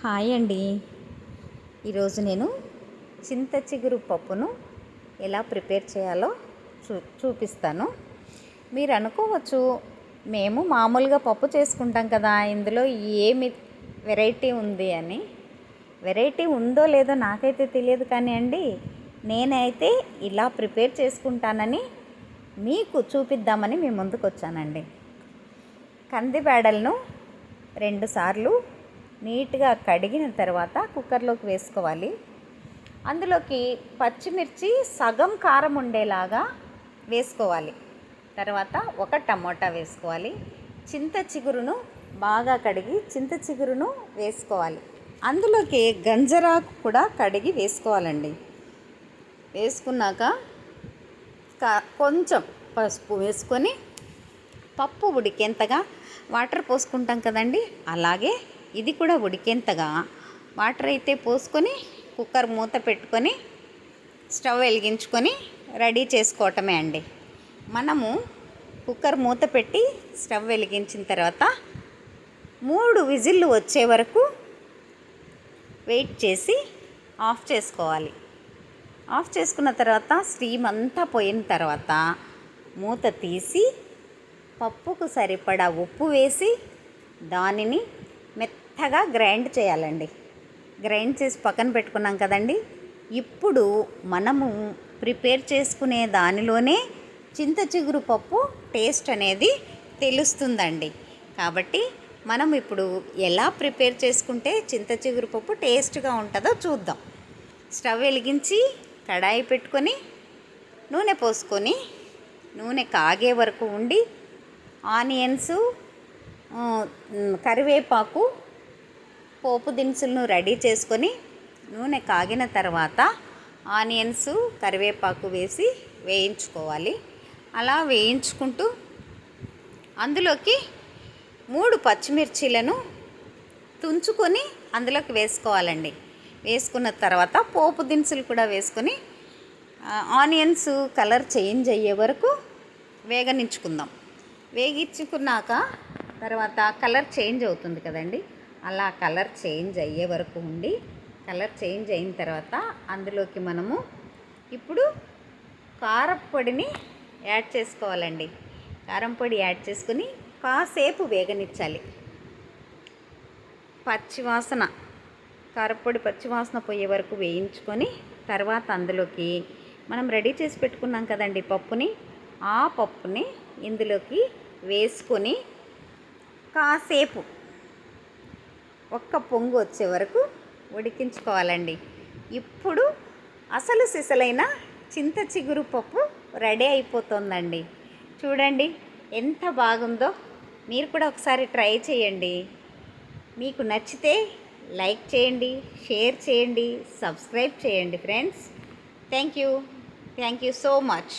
Hi అండి. ఈరోజు నేను చింత చిగురు పప్పును ఎలా ప్రిపేర్ చేయాలో చూ చూపిస్తాను. మీరు అనుకోవచ్చు మేము మామూలుగా పప్పు చేసుకుంటాం కదా ఇందులో ఏమి వెరైటీ ఉంది అని. వెరైటీ ఉందో లేదో నాకైతే తెలియదు కానీ అండి నేనైతే ఇలా ప్రిపేర్ చేసుకుంటానని మీకు చూపిద్దామని మీ ముందుకు వచ్చానండి కందిబేడలను రెండుసార్లు నీట్గా కడిగిన తర్వాత కుక్కర్లోకి వేసుకోవాలి. అందులోకి పచ్చిమిర్చి సగం కారం ఉండేలాగా వేసుకోవాలి. తర్వాత ఒక టమోటా వేసుకోవాలి. చింత చిగురును బాగా కడిగి చింత చిగురును వేసుకోవాలి. అందులోకి గంజరాకు కూడా కడిగి వేసుకోవాలండి. వేసుకున్నాక కొంచెం పసుపు వేసుకొని పప్పు ఉడికేంతగా వాటర్ పోసుకుంటాం కదండి. అలాగే ఇది కూడా ఉడికేంతగా వాటర్ అయితే పోసుకొని కుక్కర్ మూత పెట్టుకొని స్టవ్ వెలిగించుకొని రెడీ చేసుకోవటమే అండి. మనము కుక్కర్ మూత పెట్టి స్టవ్ వెలిగించిన తర్వాత మూడు విజిల్లు వచ్చే వరకు వెయిట్ చేసి ఆఫ్ చేసుకోవాలి. ఆఫ్ చేసుకున్న తర్వాత స్టీమ్ అంతా పోయిన తర్వాత మూత తీసి పప్పుకు సరిపడా ఉప్పు వేసి దానిని మెత్తగా గ్రైండ్ చేయాలండి. గ్రైండ్ చేసి పక్కన పెట్టుకున్నాం కదండి. ఇప్పుడు మనము ప్రిపేర్ చేసుకునే దానిలోనే చింత చిగురు పప్పు టేస్ట్ అనేది తెలుస్తుందండి. కాబట్టి మనం ఇప్పుడు ఎలా ప్రిపేర్ చేసుకుంటే చింత చిగురు పప్పు టేస్ట్గా ఉంటుందో చూద్దాం. స్టవ్ వెలిగించి కడాయి పెట్టుకొని నూనె పోసుకొని నూనె కాగే వరకు ఉండి ఆనియన్స్ కరివేపాకు పోపు దినుసులను రెడీ చేసుకొని నూనె కాగిన తర్వాత ఆనియన్స్ కరివేపాకు వేసి వేయించుకోవాలి. అలా వేయించుకుంటూ అందులోకి మూడు పచ్చిమిర్చీలను తుంచుకొని అందులోకి వేసుకోవాలండి. వేసుకున్న తర్వాత పోపు దినుసులు కూడా వేసుకొని ఆనియన్స్ కలర్ చేంజ్ అయ్యే వరకు వేగనించుకుందాం వేగించుకున్నాక తర్వాత కలర్ చేంజ్ అవుతుంది కదండి. అలా కలర్ చేంజ్ అయ్యే వరకు ఉండి కలర్ చేంజ్ అయిన తర్వాత అందులోకి మనము ఇప్పుడు కారపొడిని యాడ్ చేసుకోవాలండి. కారం పొడి యాడ్ చేసుకుని కాసేపు వేగనిచ్చాలి. పచ్చివాసన కారపొడి పచ్చివాసన పోయే వరకు వేయించుకొని తర్వాత అందులోకి మనం రెడీ చేసి పెట్టుకున్నాం కదండి పప్పుని ఆ పప్పుని ఇందులోకి వేసుకొని కాసేపు ఒక్క పొంగు వచ్చే వరకు ఉడికించుకోవాలండి. ఇప్పుడు అసలు సిసలైన చింత చిగురు పప్పు రెడీ అయిపోతుందండి. చూడండి ఎంత బాగుందో. మీరు కూడా ఒకసారి ట్రై చేయండి. మీకు నచ్చితే లైక్ చేయండి షేర్ చేయండి సబ్స్క్రైబ్ చేయండి friends. Thank you. Thank you so much.